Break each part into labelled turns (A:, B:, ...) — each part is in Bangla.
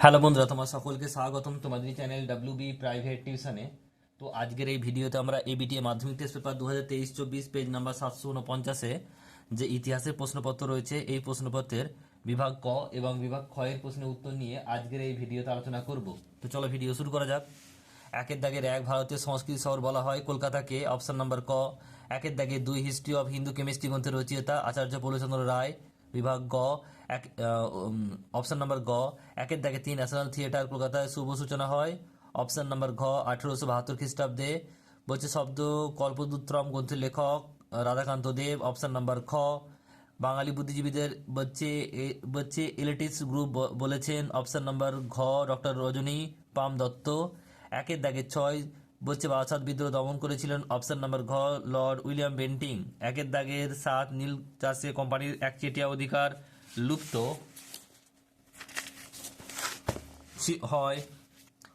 A: হ্যালো বন্ধুরা, তোমার সকলকে স্বাগতম তোমাদের চ্যানেল ডাব্লিউ বি প্রাইভেট টিউশনে তো আজকের এই ভিডিওতে আমরা এবিটিএ মাধ্যমিক টেস্ট পেপার দু হাজার তেইশ, চব্বিশ পেজ নাম্বার সাতশো উনপঞ্চাশে যে ইতিহাসের প্রশ্নপত্র রয়েছে, এই প্রশ্নপত্রের বিভাগ ক এবং বিভাগ খ এর প্রশ্নের উত্তর নিয়ে আজকের এই ভিডিওতে আলোচনা করব। তো চলো ভিডিও শুরু করা যাক। একের দাগের এক ভারতীয় সংস্কৃতি শহর বলা হয়, কলকাতাকে অপশন নাম্বার ক। একের দাগে দুই হিস্ট্রি অফ হিন্দু কেমিস্ট্রি গ্রন্থের রচয়িতা আচার্য পৌলচন্দ্র রায়। বিভাগ গ, এক অপশন নাম্বার গ, একের দাগে তিন ন্যাশনাল থিয়েটার কলকাতায় শুভ সূচনা হয়। অপশন নাম্বার ঘ, আঠেরোশো বাহাত্তর খ্রিস্টাব্দে। বলছে শব্দ কল্পদূত্রম গ্রন্থের লেখক রাধাকান্ত দেব। অপশন নাম্বার খ, বাঙালি বুদ্ধিজীবীদের বচ্ছে এ- বচ্ছে এলিটিস গ্রুপ বলেছেন। অপশন নাম্বার ঘ ডক্টর রজনী পাম দত্ত। একের দাগে ছয় বলছে বারাসাত বিদ্রোহ দমন করেছিলেন অপশন নাম্বার ঘ, লর্ড উইলিয়াম বেন্টিং। একের দাগের সাত নীল চাষে কোম্পানির একচেটিয়া অধিকার লুপ্ত হয়।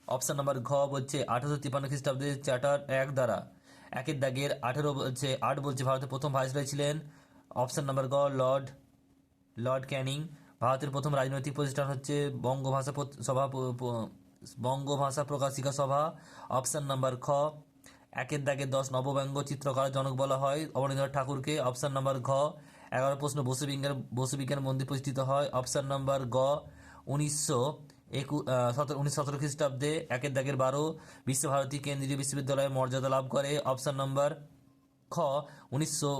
A: অপশন নাম্বার ঘ বলছে আঠারোশো তিপ্পান্ন খ্রিস্টাব্দে চ্যাটার এক দ্বারা। একের দাগের আঠেরো বলছে, আট বলছে ভারতের প্রথম ভাইসরয় ছিলেন। অপশন নাম্বার গ লর্ড লর্ড ক্যানিং। ভারতের প্রথম রাজনৈতিক প্রতিষ্ঠান হচ্ছে বঙ্গভাষা পত- সভা বঙ্গভাষা প্রকাশিকা সভা অপশান নাম্বার খ, একের দাগে দশ নবব্যঙ্গ চিত্রকলার জনক বলা হয়। অবনীন্দ্রনাথ ঠাকুরকে অপশন নাম্বার ঘ, এগারো প্রশ্ন বসুবিজ্ঞান বসুবিজ্ঞান বসু বিজ্ঞান মন্দির প্রতিষ্ঠিত হয়। অপশান নাম্বার গ, উনিশশো একু সতেরো উনিশশো সতেরো খ্রিস্টাব্দে একের দাগের বারো, বিশ্বভারতী কেন্দ্রীয় বিশ্ববিদ্যালয়ে মর্যাদা লাভ করে। অপশান নাম্বার খ, উনিশশো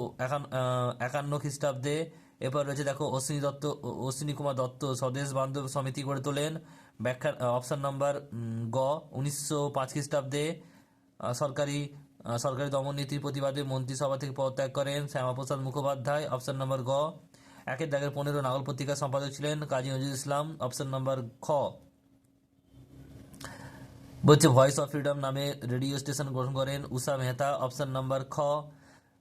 A: একান্ন খ্রিস্টাব্দে। এরপর রয়েছে দেখো অশ্বিনী দত্ত অশ্বিনী কুমার দত্ত স্বদেশ বান্ধব সমিতি গড়ে তোলেন। ব্যাখ্যা অপশান নাম্বার গ, উনিশশো পাঁচ খ্রিস্টাব্দে সরকারি সরকারি দমন নীতির প্রতিবাদে মন্ত্রিসভা থেকে পদত্যাগ করেন শ্যামাপ্রসাদ মুখোপাধ্যায়। অপশান নাম্বার গ, একের দাগের পনেরো নাগল পত্রিকার সম্পাদক ছিলেন কাজী নজরুল ইসলাম। অপশন নাম্বার খ, বলছে ভয়েস অফ ফ্রিডম নামে রেডিও স্টেশন গ্রহণ করেন উষা মেহতা। অপশন নাম্বার খ,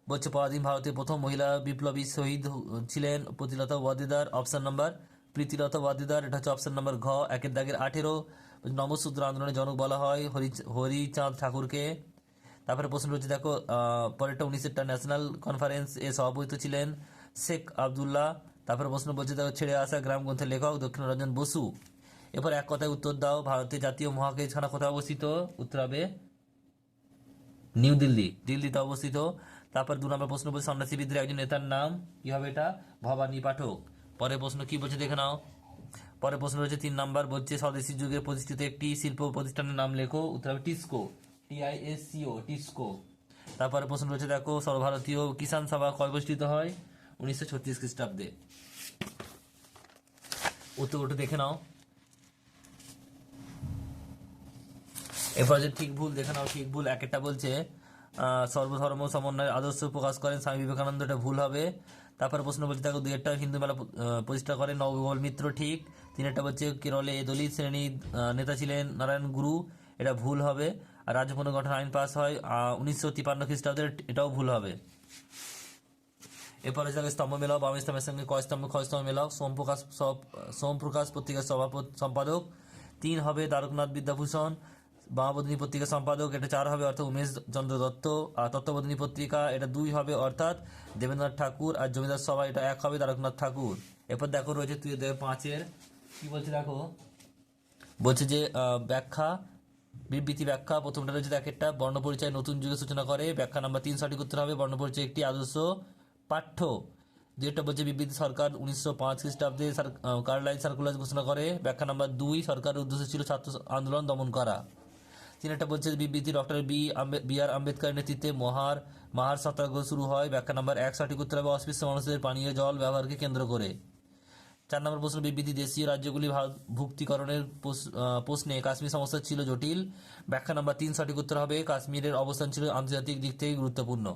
A: বলছে পরাধীন ভারতের প্রথম মহিলা বিপ্লবী শহীদ ছিলেন প্রতিলতা ওয়াদিদার অপশান নাম্বার প্রীতিলতা ওয়াদিদার এটা হচ্ছে অপশন নাম্বার ঘ, একের দাগের আঠেরো। নবসূত্র আন্দোলনের জনক বলা হয় হরি, হরিচাঁদ ঠাকুরকে। তারপরে প্রশ্ন রয়েছে, দেখো পরেরটা উনিশেরটা ন্যাশনাল কনফারেন্স এ সভাপতি ছিলেন শেখ আবদুল্লাহ। তারপরে প্রশ্ন বলছে, দেখো, ছেড়ে আসা গ্রাম গ্রন্থের লেখক দক্ষিণরঞ্জন বসু। এরপর এক কথায় উত্তর দাও, ভারতের জাতীয় মহাকাশখানা কোথায় অবস্থিত? উত্তর হবে নিউ দিল্লি। দিল্লিতে অবস্থিত। তারপর দু নম্বর প্রশ্ন বলছে সন্ন্যাসীবিদের একজন নেতার নাম, কি হবে এটা? ভবানী পাঠক। পরের প্রশ্ন কি বলছে দেখে নাও। পরে প্রশ্ন রয়েছে তিন নাম্বার বলছে, স্বদেশী যুগে প্রতিষ্ঠিত একটি শিল্প প্রতিষ্ঠানের নাম লেখো, উত্তর হবে টিসকো টিআইএসসিও টিসকো। তারপরে প্রশ্ন রয়েছে দেখো, সর্বভারতীয় কিষাণ সভা কয় প্রতিষ্ঠিত হয়? উনিশশো ছত্রিশ খ্রিস্টাব্দে। উত্তরটা দেখে নাও। এরপর যে ঠিক ভুল, দেখে নাও, ঠিক ভুল, এক একটা বলছে সর্বধর্ম সমন্বয়ের আদর্শ প্রকাশ করেন স্বামী বিবেকানন্দ, এটা ভুল হবে। তারপরে প্রশ্ন বলছে, দেখো দুই একটা হিন্দু মেলা প্রতিষ্ঠা করেন নবগোপাল মিত্র ঠিক। তিন একটা বলছে, কেরলে দলিত শ্রেণির নেতা ছিলেন নারায়ণ গুরু, এটা ভুল হবে। আর রাজ্য পুনর্গঠন আইন পাস হয় উনিশশো তিপান্ন খ্রিস্টাব্দে এটাও ভুল হবে। এরপরে যাকে স্তম্ভ মেলাও, বাম ইসলামের সঙ্গে কয় স্তম্ভ, ক্ষয় স্তম্ভ মেলাও। সোমপ্রকাশ সোমপ্রকাশ পত্রিকার সভাপতি, সম্পাদক। তিন হবে দ্বারকনাথ বিদ্যাভূষণ। বামাবদিনী পত্রিকা সম্পাদক এটা চার হবে অর্থাৎ উমেশ চন্দ্র দত্ত আর তত্ত্ববোধিনী পত্রিকা এটা দুই হবে অর্থাৎ দেবেন্দ্রনাথ ঠাকুর আর জমিদার সভা এটা এক হবে দ্বারকনাথ ঠাকুর। এরপর দেখো রয়েছে তুই পাঁচের কি বলছে দেখো? বলছে যে ব্যাখ্যা বিবৃতি ব্যাখ্যা প্রথমটা রয়েছে দেখ একটা বর্ণপরিচয় নতুন যুগের সূচনা করে ব্যাখ্যা নাম্বার তিন সঠিক উত্তর হবে বর্ণপরিচয় একটি আদর্শ পাঠ্য। যেটা বলছে বিবৃতি সরকার উনিশশো পাঁচ খ্রিস্টাব্দে আহ, সার্কুলার ঘোষণা করে ব্যাখ্যা নাম্বার দুই সরকারের উদ্দেশ্য ছিল ছাত্র আন্দোলন দমন করা। তিন একটা বলছে বিবৃতি ডক্টর বি বি আর আম্বেদকরের নেতৃত্বে মহার, মাহার সত্যাগ্রহ শুরু হয়। ব্যাখ্যা নাম্বার এক, সঠিক উত্তর হবে অস্পৃশ্য মানুষদের পানীয় জল ব্যবহারকে কেন্দ্র করে। চার নম্বর প্রশ্ন, বিবৃতি দেশীয় রাজ্যগুলি ভুক্তিকরণের প্রশ্নে কাশ্মীর সমস্যা ছিল জটিল। ব্যাখ্যা নাম্বার তিন, সঠিক উত্তর হবে, কাশ্মীরের অবস্থান ছিল আন্তর্জাতিক দিক থেকে গুরুত্বপূর্ণ।